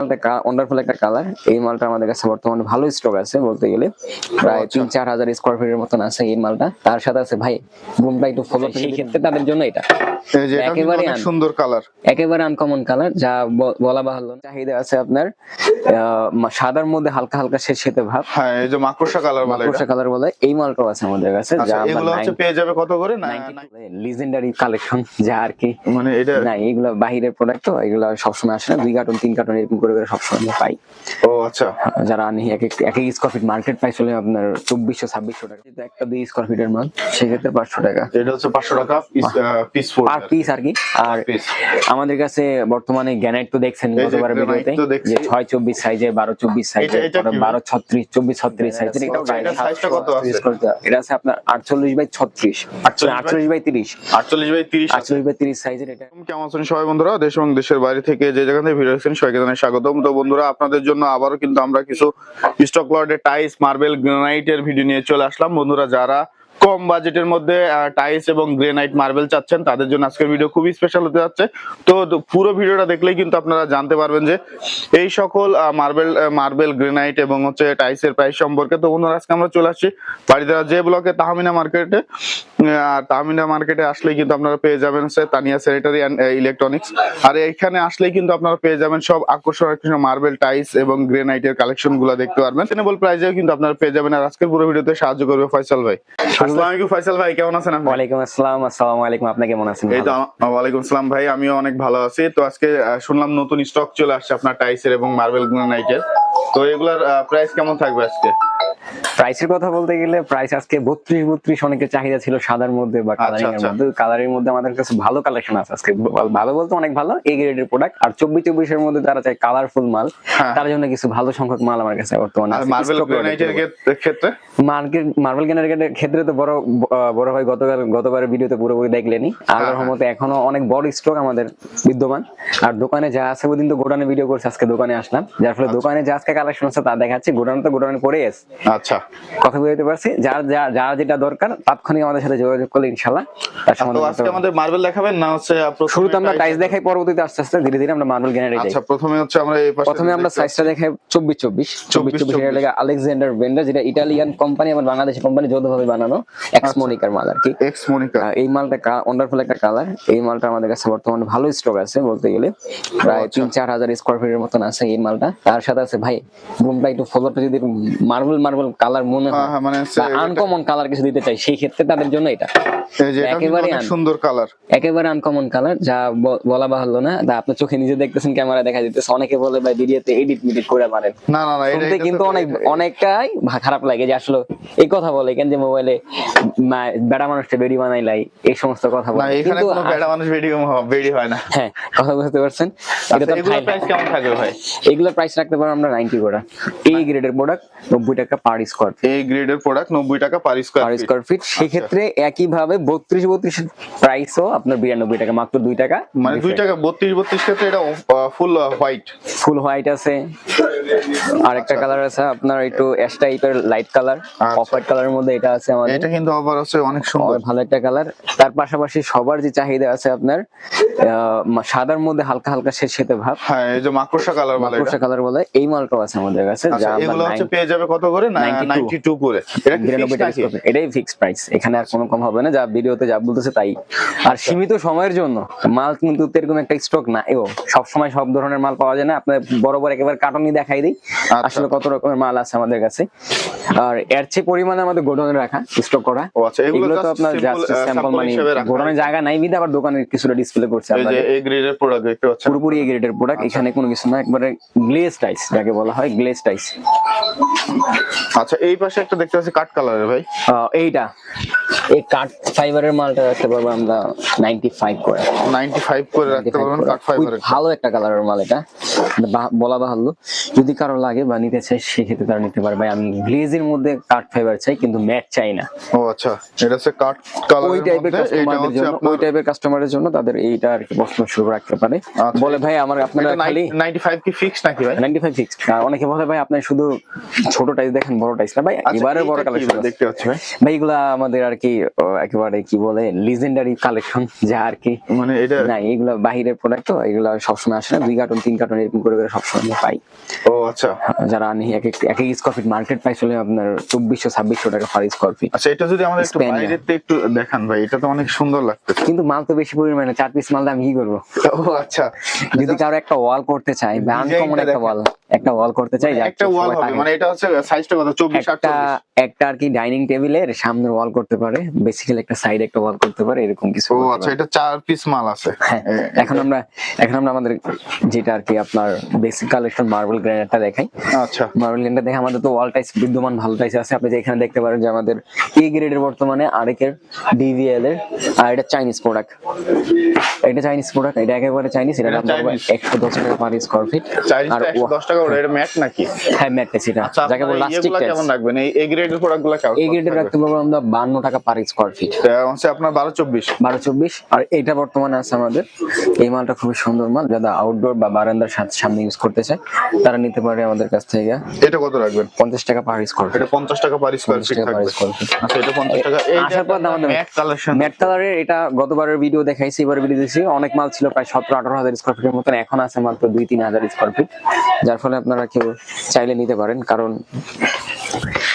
Wonderful একটা colour এই মালটা আমাদের কাছে বর্তমানে ভালো স্টক আছে বলতে গেলে। প্রায় আচ্ছা। তিন চার হাজার স্কোয়ার ফিটের মতন আছে এই মালটা। তার সাথে আছে ভাই রুমটা একটু ফলো সেই ক্ষেত্রে তাদের জন্য এটা। একেবারে সুন্দর কালার একেবারে আনকমন কালার যা বলা বাহুল্য। চাহিদা আছে আপনার সাদার মধ্যে হালকা হালকা সেতে ভাব। হ্যাঁ এই যে মাকড়সা কালার বলে মাকড়সা কালার বলে এই মালটাও আছে আমাদের কাছে আচ্ছা এগুলো হচ্ছে পেয়ে যাবে কত করে না লিজেন্ডারি কালেকশন যা আর কি। মানে এটা না এগুলো বাহিরের প্রোডাক্ট তো এগুলো সবসময় আসে না দুই কার্টন তিন কার্টন এরকম করে করে সবসময় আমরা পাই। ও আচ্ছা। যারা আনি এক এক এক স্কোয়ার ফিট মার্কেট প্রাইস হলে আপনার চব্বিশশো ছাব্বিশশো টাকা। কিন্তু একটা দুই স্কোয়ার ফিটের মাল সেক্ষেত্রে পাঁচশো টাকা। এটা হচ্ছে পাঁচশো টাকা পিস ফোর পার পিস আর কি। আর আমাদের কাছে বর্তমানে গ্যানাইট তো দেখছেন গতবার ভিডিওতে যে ছয় চব্বিশ সাইজে বারো চব্বিশ সাইজে? বারো ছত্রিশ চব্বিশ ছত্রিশ সাইজের? এটা আছে? আপনার আটচল্লিশ বাই ছত্রিশ। আটচল্লিশ বাই তিরিশ। আটচল্লিশ বাই তিরিশ আটচল্লিশ বাই তিরিশ সাইজের এটা। কেমন আছেন সবাই বন্ধুরা? দেশ এবং দেশের বাইরে থেকে যে যেখান থেকে ভিডিও দেখছেন সবাইকে জানাই স্বাগতম। তো বন্ধুরা আপনাদের জন্য আবারও কিন্তু আমরা কিছু স্টক লর্ডের টাইস মার্বেল গ্রানাইটের ভিডিও নিয়ে চলে আসলাম। বন্ধুরা যারা কম বাজেটের মধ্যে টাইস এবং গ্রেনাইট মার্বেল চাচ্ছেন। তাদের জন্য আজকের ভিডিও খুবই স্পেশাল হতে যাচ্ছে। তো পুরো ভিডিওটা দেখলেই কিন্তু আপনারা জানতে পারবেন যে এই সকল মার্বেল মার্বেল গ্রেনাইট এবং হচ্ছে টাইসের প্রাইস সম্পর্কে। তো বন্ধুরা, আজকে আমরা চলে আসছি বাড়িদারা যে ব্লকে তাহমিনা মার্কেটে আর তাহমিনা মার্কেটে আসলেই কিন্তু আপনারা পেয়ে যাবেন হচ্ছে তানিয়া স্যানিটারি অ্যান্ড ইলেকট্রনিক্স আর এখানে আসলেই কিন্তু আপনারা পেয়ে যাবেন সব আকর্ষণ আকর্ষণ মার্বেল টাইস এবং গ্রেনাইটের কালেকশনগুলো দেখতে পারবেন। রিজনেবল প্রাইসেও কিন্তু আপনারা পেয়ে যাবেন। আর আজকের পুরো ভিডিওতে সাহায্য করবে ফয়সাল ভাই। ফয়সাল ভাই কেমন আছেন আপনি? ওয়ালাইকুম আসসালাম আসসালামু আলাইকুম আপনি কেমন আছেন এই তো ওয়ালাইকুম আসসালাম ভাই আমিও অনেক ভালো আছি। তো আজকে শুনলাম নতুন স্টক চলে আসছে আপনার টাইসের এবং মার্বেল গ্রানাইটের তো এগুলার প্রাইস কেমন থাকবে আজকে? প্রাইসের কথা বলতে গেলে প্রাইস আজকে বত্রিশ বত্রিশ অনেকের চাহিদা ছিল সাদার মধ্যে বা কালারিং এর আচ্ছা। মধ্যে। কালারের মধ্যে আমাদের কাছে ভালো কালেকশন আছে আজকে। ভালো- বলতে অনেক ভালো এই গ্রেডের প্রোডাক্ট আর চব্বিশ চব্বিশের মধ্যে যারা চায় কালারফুল মাল হ্যাঁ। তার জন্য কিছু ভালো সংখ্যক মাল আমার কাছে বর্তমানে মার্বেল ক্ষেত্রে মার্কেট মার্বেল গ্যানারের ক্ষেত্রে তো বড় বড় গতকাল গতবারের ভিডিওতে পুরোপুরি দেখলেনি। আল্লাহর হ্যাঁ। রহমতে এখনও অনেক বড় স্টক আমাদের বিদ্যমান। আর দোকানে যা আছে ওদিন তো গোডানে ভিডিও করছে আজকে দোকানে আসলাম। যার ফলে দোকানে যা আজকে কালেকশন আছে তা দেখাচ্ছি। গোডানে তো গোডানে পড়ে আছে। আচ্ছা। কথা বুঝতে পারছি? যার যা- যেটা দরকার তাৎক্ষণিক আমাদের সাথে যোগাযোগ করলে তার তো সমাধান আজকে আমাদের মার্বেল দেখাবেন না হচ্ছে শুরুতে আমরা টাইস দেখাই পরবর্তীতে আস্তে আস্তে ধীরে ধীরে আমরা মার্বেল গ্যানারি যাই আচ্ছা প্রথমে হচ্ছে আমরা এই পাশে প্রথমে আমরা সাইজটা দেখাই চব্বিশ চব্বিশ। চব্বিশ চব্বিশ এর লেগে আলেকজান্ডার ভেন্ডার যেটা ইটালিয়ান কোম্পানি এবং বাংলাদেশি কোম্পানি যৌথভাবে বানানো এক্স মনিকার মাল আর কি এক্স মনিকা এই মালটা ওয়ান্ডারফুল একটা কালার এই মালটা আমাদের কাছে বর্তমানে ভালো স্টক আছে বলতে গেলে। প্রায় আচ্ছা। তিন চার হাজার স্কোয়ার ফিটের মতন আছে এই মালটা। তার সাথে আছে ভাই রুমটা একটু ফলোটা যদি মার্বেল মার্বেল কালার মনে হ্যাঁ, হয় হ্যাঁ, মানে আনকমন কালার কিছু দিতে চাই সেই ক্ষেত্রে তাদের জন্য এটা। এটা একেবারে সুন্দর কালার একেবারে আনকমন কালার যা বলা বাহুল্য না। তা আপনার চোখে নিজে দেখতেছেন ক্যামেরা দেখা দিতেছে অনেকে বলে ভাই ভিডিওতে এডিট মিডিট করে মারেন। না না না এটা কিন্তু অনেক অনেকটাই খারাপ লাগে যে আসলে এই কথা বলে কেন যে মোবাইলে বেড়া মানুষটা বেড়ি বানাই লাই এই সমস্ত কথা বলে। এখানে কিন্তু কোনো বেড়া মানুষ বেডি বেডি হয় না। হ্যাঁ কথা বুঝতে পারছেন? এটা তো আচ্ছা এগুলোর ঠাই- প্রাইস কেমন থাকবে ভাই? এগুলোর প্রাইস রাখতে পারো আমরা নাইনটি করে এই গ্রেডের প্রোডাক্ট নব্বই টাকা পার স্কোয়ার এই গ্রেডের প্রোডাক্ট নব্বই টাকা per square per square feet সেক্ষেত্রে একইভাবে বত্রিশ বত্রিশ প্রাইসও আপনার বিরানব্বই টাকা মাত্র দুই টাকা মানে দুই টাকা বত্রিশ বত্রিশ ক্ষেত্রে এটা ফুল হোয়াইট ফুল হোয়াইট আছে। আরেকটা কালার আছে আপনার একটু অ্যাশ টাইপের লাইট কালার আচ্ছা। অফ হোয়াইট কালারের মধ্যে এটা আছে আমাদের। এটা কিন্তু আবার হচ্ছে অনেক সুন্দর। ভালো একটা কালার। তার পাশাপাশি সবার যে চাহিদা আছে আপনার সাদার মধ্যে হালকা হালকা সে সেতে ভাব। হ্যাঁ এই যে মাকড়সা কালার বলে। মাকড়সা কালার বলে এই মালটাও আছে আমাদের কাছে যা আচ্ছা এগুলো হচ্ছে পেয়ে যাবে কত করে 92 করে? এটা কি? এটাই ফিক্স প্রাইস এখানে আর কোনো কম হবে না যা ভিডিওতে যা বলতেছে তাই। আর সীমিত সময়ের জন্য মাল কিন্তু এরকম একটা স্টক না। এও সব সময় সব ধরনের মাল পাওয়া যায় না আপনার বড় বড় একেবারে কার্টনই দেখাই দিই। আচ্ছা। আসলে কত রকমের মাল আছে আমাদের কাছে। আর এর চেয়ে পরিমাণে আমাদের গোডাউনে রাখা স্টক করা। ও আচ্ছা এগুলো তো আপনার জাস্ট স্যাম্পল মানে গোডাউনে জায়গা নাই বিধে আবার দোকানে কিছুটা ডিসপ্লে করছে এই যে এই গ্রেডের প্রোডাক্ট দেখতে পাচ্ছেন। পুরোপুরি এই গ্রেডের প্রোডাক্ট এখানে কোনো কিছু না একবারে গ্লেজ টাইস যাকে বলা হয় গ্লেজ টাইস আচ্ছা এই পাশে একটা দেখতে পাচ্ছি কাট কালারের ভাই। এইটা। এই কাঠ ফাইবারের মালটা রাখতে পারব আমরা নাইনটি ফাইভ করে। 95 করে রাখতে পারবেন কাট ভালো একটা কালারের মাল এটা। বলা বাহুল্য। যদি কারও লাগে বা নিতে চাই সেক্ষেত্রে তারা নিতে পারবে আমি গ্লেজের মধ্যে কাঠ ফাইবার চাই কিন্তু ম্যাট চাই না। ও আচ্ছা। এটা হচ্ছে কাট কালারের ওই টাইপের কাস্টমারদের জন্য ওই টাইপের কাস্টমারের জন্য তাদের এইটা আর কি প্রশ্ন শুরু রাখতে পারে। আচ্ছা। বলে ভাই আমার আপনারা খালি 95 কি ফিক্স নাকি ভাই? নাইনটি ফাইভ ফিক্সড আর অনেকে বলে ভাই আপনি শুধু ছোট টাইস দেখেন বড় টাইস না। ভাই আচ্ছা, এবারে বড় কালেকশন দেখতে পাচ্ছি ভাই? ভাই এগুলা আমাদের আর কি একেবারে কি বলে লিজেন্ডারি কালেকশন যা আর কি মানে এটা না এগুলো বাহিরের প্রোডাক্ট তো এগুলো সবসময় আসে না দুই কার্টন তিন কার্টন এরকম করে করে সবসময় পাই। ও আচ্ছা। যারা আনি এক এক স্কোয়ার ফিট মার্কেট প্রাইস হলে আপনার চব্বিশশো ছাব্বিশশো টাকা পার স্কোয়ার ফিট আচ্ছা এটা যদি আমাদের একটু বাইরের একটু দেখান ভাই এটা তো অনেক সুন্দর লাগতেছে। কিন্তু মাল তো বেশি পরিমাণে চার পিস মাল আমি কি করব? ও আচ্ছা। যদি কারও একটা ওয়াল করতে চাই বা আনকমন একটা ওয়াল একটা ওয়াল করতে চাই একটা ওয়াল হবে মানে এটা হচ্ছে সাইজটা কত? চব্বিশ একটা একটা আর কি ডাইনিং টেবিলের সামনে ওয়াল করতে পারে বেসিক্যালি একটা সাইড একটা ওয়াল করতে পারে এরকম কিছু ও আচ্ছা এটা চার পিস মাল আছে। হ্যাঁ এখন আমরা এখন আমরা আমাদের যেটা আর কি আপনার বেসিক কালেকশন মার্বেল গ্রানাইটটা দেখাই। আচ্ছা। মার্বেল গ্রানাইটটা দেখে আমাদের তো ওয়াল টাইস বিদ্যমান ভালো টাইস আছে। আপনি যে এখানে দেখতে পারেন যে আমাদের এ গ্রেডের বর্তমানে আরেকের ডিভিএল এর আর এটা চাইনিজ প্রোডাক্ট এটা চাইনিজ প্রোডাক্ট এটা একেবারে চাইনিজ এটা দাম পড়বে Chinese? একশো দশ টাকা পার স্কোয়ার ফিট আর একশো দশ টাকা করে এটা ম্যাট নাকি? হ্যাঁ ম্যাট টাইস এটা আচ্ছা যাকে বলে লাস্টিক ইয়েগুলা কেমন রাখবেন? এই এ গ্রেডের প্রোডাক্ট কেমন এই গ্রেডের রাখতে পারব আমরা বান্ন টাকা পার স্কোয়ার ফিট হচ্ছে আপনার বারো চব্বিশ। বারো চব্বিশ আর এটা বর্তমানে আছে আমাদের। এই মালটা খুবই সুন্দর মাল যারা আউটডোর বা বারান্দার সাথে সামনে ইউজ করতে চায় তারা নিতে পারে আমাদের কাছ থেকে। এটা কত রাখবেন? পঞ্চাশ টাকা পার স্কোয়ার ফিট এটা পঞ্চাশ টাকা পার স্কোয়ার 50 ফিট থাকবে। আচ্ছা এটা পঞ্চাশ টাকা। আসার পর দাম দাম- ম্যাট কালেকশন ম্যাট কালারের এটা গতবারের ভিডিও দেখাইছি এবার ভিডিও দিয়েছি অনেক মাল ছিল প্রায় সতেরো আঠারো হাজার স্কোয়ার ফিটের মতন এখন আছে মাত্র দুই তিন হাজার স্কোয়ার ফিট যার ফলে আপনারা কেউ চাইলে নিতে পারেন কারণ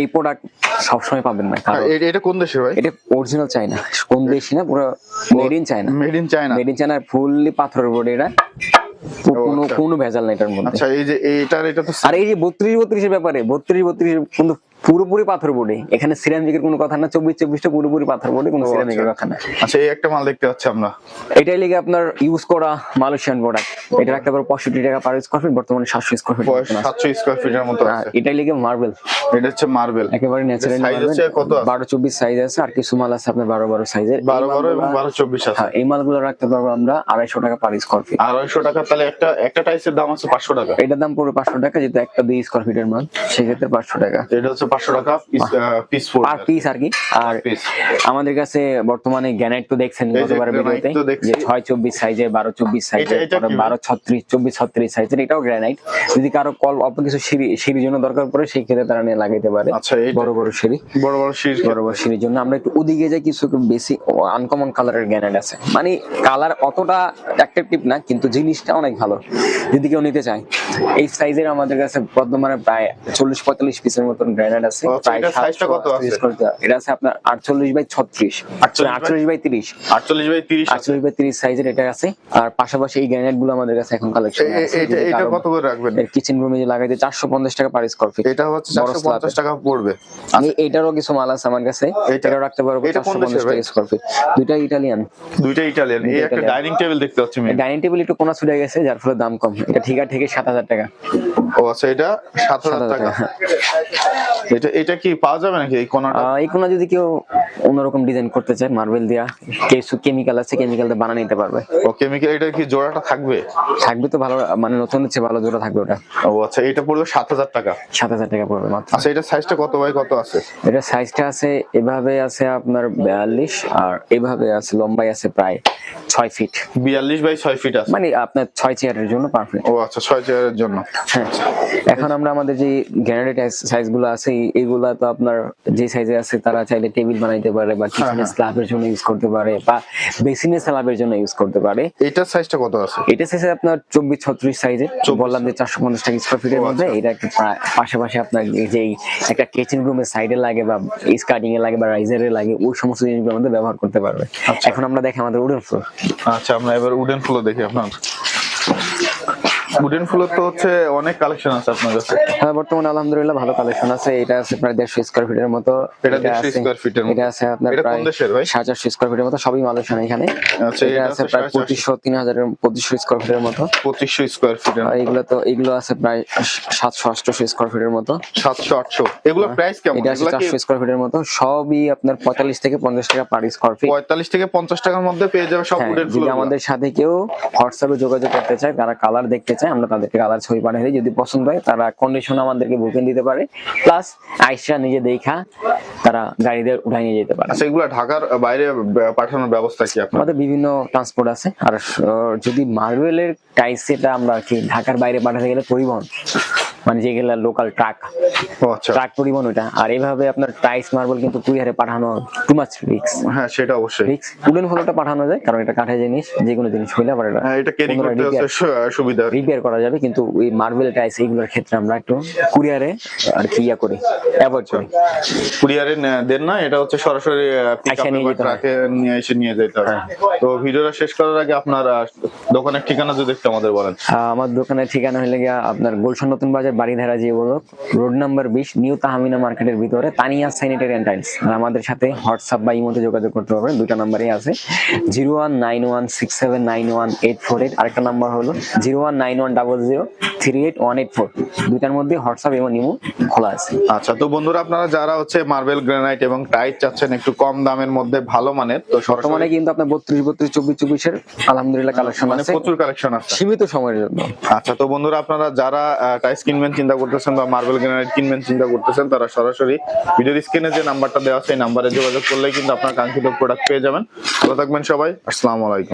এই প্রোডাক্ট সবসময় পাবেন না কারণ এটা কোন দেশে ভাই? এটা অরিজিনাল চাইনা কোন দেশে না পুরো made in China made in China made in China fully পাথরের বোর্ড এটা কোনো কোন কোনো ভেজাল নাই এটার মধ্যে। আচ্ছা এই যে এটার এটা তো আর এই যে 32 32 এর ব্যাপারে বত্রিশ বত্রিশ কিন্তু পুরোপুরি পাথর বোর্ডে এখানে সিরামিকের কোনো কথা না চব্বিশ চব্বিশটা পুরোপুরি পাথর বোর্ডে কোনো সিরামিকের আচ্ছা। কথা না। আচ্ছা এই একটা মাল দেখতে পাচ্ছি আমরা। এটাই লিগে আপনার ইউজ করা মালয়েশিয়ান প্রোডাক্ট এটা রাখতে পারো পঁয়ষট্টি টাকা পার স্কোয়ার ফিট বর্তমানে সাতশো স্কোয়ার ফিট সাতশো স্কোয়ার ফিটের মতো আছে। এটাই লিগে মার্বেল এটা হচ্ছে মার্বেল একেবারে ন্যাচারাল কত? বারো চব্বিশ সাইজ আছে আর কিছু মাল আছে আপনার বারো বারো সাইজের বারো বারো এবং বারো চব্বিশ আছে। হ্যাঁ এই মালগুলো রাখতে পারব আমরা আড়াইশো টাকা পার স্কোয়ার ফিট আড়াইশো টাকা তাহলে একটা একটা টাইসের দাম আছে পাঁচশো টাকা। এটার দাম পড়বে পাঁচশো টাকা যেহেতু একটা দুই স্কোয়ার ফিটের মাল সেক্ষেত্রে পাঁচশো টাকা। এটা হচ্ছে পাঁচশো টাকা পিস পার পিস আর কি। আর আমাদের কাছে বর্তমানে গ্যানাইট তো দেখছেন গতবার ভিডিওতে যে ছয় চব্বিশ সাইজের বারো চব্বিশ ভাই? বারো ছত্রিশ চব্বিশ ছত্রিশ সাইজের এটাও গ্রানাইট যদি কারও কল অল্প কিছু সিঁড়ি সিঁড়ির জন্য দরকার পড়ে সেই ক্ষেত্রে তারা নিয়ে লাগাইতে পারে। আচ্ছা বড় বড় সিঁড়ি। বড় বড় শীর্ষ বড় বড় সিঁড়ির জন্য। আমরা একটু ওদিকে যাই কিছু বেশি আনকমন কালারের গ্যানাইট আছে। মানে কালার অতটা অ্যাট্রাকটিভ না কিন্তু জিনিসটা অনেক ভালো। যদি কেউ নিতে চায় এই সাইজের আমাদের কাছে বর্তমানে প্রায় চল্লিশ পঁয়তাল্লিশ পিসের মতন গ্রানাইট আছে ও, প্রায় এটার size টা 700 কত আছে? 38 করে দেওয়া। এটা আছে আপনার আটচল্লিশ বাই ছত্রিশ। 48 আটচল্লিশ বাই তিরিশ। আটচল্লিশ বাই তিরিশ আছে। আটচল্লিশ বাই তিরিশ সাইজের এটা আছে। আর পাশাপাশি এই গ্রানাইটগুলো আমাদের কাছে এখন কালেকশন এ- এ- এটা এটা কত করে রাখবেন? কিচেন রুমে লাগাইতে চারশো পঞ্চাশ টাকা পার স্কোয়ার ফিট এটা হচ্ছে বড় চারশো পঞ্চাশ slab-এর। টাকা পড়বে। এইটারও কিছু মাল আছে আমার কাছে। এটাও রাখতে পারব? টাকা স্কোয়ার ফিট দুইটা ইটালিয়ান দুইটা ইটালিয়ান এই একটা ডাইনিং টেবিল দেখতে পাচ্ছি মেয়ে ডাইনিং টেবিল একটু কোনা ছুটে গেছে যার ফলে দাম কম। এটা ঠিকা থেকে সাত হাজার টাকা। ও আচ্ছা এটা সাত হাজার 7,000 টাকা। এটা এটা কি পাওয়া যাবে নাকি এই কোনাটা? এই কোনা যদি কেউ অন্যরকম ডিজাইন করতে চায় মার্বেল দিয়া কিছু কেমিক্যাল আছে কেমিক্যাল দিয়ে বানিয়ে নিতে পারবে। ও কেমিক্যাল এটা কি জোড়াটা থাকবে? থাকবে তো ভালো মানে নতুন হচ্ছে ভালো জোড়া থাকবে ওটা। ও আচ্ছা এটা পড়বে সাত হাজার টাকা। সাত হাজার টাকা পড়বে মাত্র। আচ্ছা এটা সাইজটা কত বাই কত আছে? এটা সাইজটা আছে এভাবে আছে আপনার বিয়াল্লিশ আর এভাবে আছে লম্বাই আছে প্রায় ছয় ফিট বিয়াল্লিশ বাই ছয় ফিট আছে। মানে আপনার ছয় চেয়ারের জন্য পারফেক্ট ও আচ্ছা ছয় চেয়ারের জন্য। হ্যাঁ। এখন আমরা আমাদের যে গ্যানারি সাইজগুলো আছে এইগুলা তো আপনার যে সাইজে আছে তারা চাইলে টেবিল বানাইতে পারে বা কিচেনের স্ল্যাবের জন্য ইউজ করতে পারে বা বেসিনের স্ল্যাবের জন্য ইউজ করতে পারে। এটার সাইজটা কত আছে? এটা সাইজে আপনার চব্বিশ ছত্রিশ সাইজের বললাম যে চারশো পঞ্চাশ টাকা স্কোয়ার ফিটের মধ্যে। আচ্ছা। এটা একটা পাশাপাশি আপনার যে একটা কিচেন রুমের সাইডে লাগে বা স্কার্টিং এ লাগে বা রাইজারে লাগে ওই সমস্ত জিনিসগুলোর মধ্যে ব্যবহার করতে পারবে। আচ্ছা। এখন আমরা দেখি আমাদের উডেন ফ্লোর আচ্ছা আমরা এবার উডেন ফুলো দেখি আপনার। উডেন ফুলের তো হচ্ছে অনেক কালেকশন আছে আপনার কাছে। হ্যাঁ বর্তমানে আলহামদুলিল্লাহ ভালো কালেকশন আছে। এটা আছে প্রায় দেড়শো স্কোয়ার ফিটের মতো। এটা এটা 150 আছে- square মতো। এটা আছে আপনার এটা কোন প্রায় দেশের ভাই? সাড়ে চারশো স্কোয়ার ফিটের মতো সবই মালয়েশিয়ান এখানে। আচ্ছা, এটা আছে প্রায় সাড়ে চারশো। পঁচিশশো তিন হাজারের পঁচিশশো স্কোয়ার ফিটের মতো। পঁচিশশো স্কোয়ার ফিটের আর এগুলো তো এগুলো আছে প্রায় সাতশো আটশো স্কোয়ার ফিটের মতো। এগুলো প্রাইস কেমন? এটা আছে এগুলা চারশো স্কোয়ার ফিটের মতো। সবই আপনার পঁয়তাল্লিশ থেকে পঞ্চাশ টাকা পার স্কোয়ার ফিট পঁয়তাল্লিশ থেকে পঞ্চাশ টাকার মধ্যে পেয়ে যাবে সব হ্যাঁ, উডেন ফুল আমাদের সাথে কেউ হোয়াটসঅ্যাপে যোগাযোগ করতে চায় তারা কালার দেখতে চায় আমরা তাদেরকে কালার ছবি পাঠাই দিই যদি পছন্দ হয় তারা কন্ডিশন আমাদেরকে বুকিং দিতে পারে। প্লাস আইসা নিজে দেখা তারা গাড়িদের উঠাই নিয়ে যেতে পারে। আচ্ছা এগুলো ঢাকার বাইরে পাঠানোর ব্যবস্থা কি আপনাদের আমাদের বিভিন্ন ট্রান্সপোর্ট আছে। আর যদি মার্বেলের টাইস সেটা আমরা কি ঢাকার বাইরে পাঠাতে গেলে পরিবহন মানে যেগুলা লোকাল ট্রাক আচ্ছা। ট্রাক পরিবহন ওটা আর এইভাবে আপনার টাইস মার্বেল কিন্তু কুরিয়ারে পাঠানো টু মাচ রিক্স হ্যাঁ সেটা অবশ্যই। রিক্স উডেন ফলোটা পাঠানো যায় কারণ এটা কাঠের জিনিস যে কোনো জিনিস হইলে আবার এটা হ্যাঁ এটা ক্যারি করতে সুবিধা। রিপেয়ার করা যাবে কিন্তু ওই মার্বেল টাইস এইগুলোর ক্ষেত্রে আমরা একটু কুরিয়ারে আর কি ইয়া করি অ্যাভয়েড করি। কুরিয়ারে দেন না এটা হচ্ছে সরাসরি ট্রাকে নিয়ে এসে নিয়ে যেতে হবে হ্যাঁ। তো ভিডিওটা শেষ করার আগে আপনার দোকানের ঠিকানা যদি একটু আমাদের বলেন। আমার দোকানের ঠিকানা হলে গিয়া আপনার গুলশান নতুন বাজার বাড়িধারা যে বলো রোড নাম্বার বিশ নিউ তাহমিনা মার্কেটের ভিতরে তানিয়া স্যানিটারি অ্যান্ড টাইলস। আর আমাদের সাথে হোয়াটসঅ্যাপ বা ইমোতে যোগাযোগ করতে পারবেন দুইটা নাম্বারই আছে। Zero one nine one six seven nine one eight four eight আরেকটা নাম্বার হলো zero one nine one double zero three eight one eight four. দুইটার মধ্যে হোয়াটসঅ্যাপ এবং ইমো খোলা আছে। আচ্ছা তো বন্ধুরা আপনারা যারা হচ্ছে মার্বেল গ্রানাইট এবং টাইট চাচ্ছেন একটু কম দামের মধ্যে ভালো মানের তো বর্তমানে কিন্তু আপনার বত্রিশ বত্রিশ চব্বিশ চব্বিশের আলহামদুলিল্লাহ কালেকশন মানে আছে। প্রচুর কালেকশন আছে। সীমিত সময়ের জন্য। আচ্ছা তো বন্ধুরা আপনারা যারা টাইস কিনবেন, চিন্তা করতেছেন বা মার্বেল গ্রানাইট কিনবেন, চিন্তা করতেছেন, তারা সরাসরি ভিডিওর স্ক্রিনে যে নাম্বারটা দেওয়া সেই নাম্বারে যোগাযোগ করলেই কিন্তু আপনার কাঙ্ক্ষিত প্রোডাক্ট পেয়ে যাবেন। ভালো থাকবেন সবাই, আসসালামু আলাইকুম।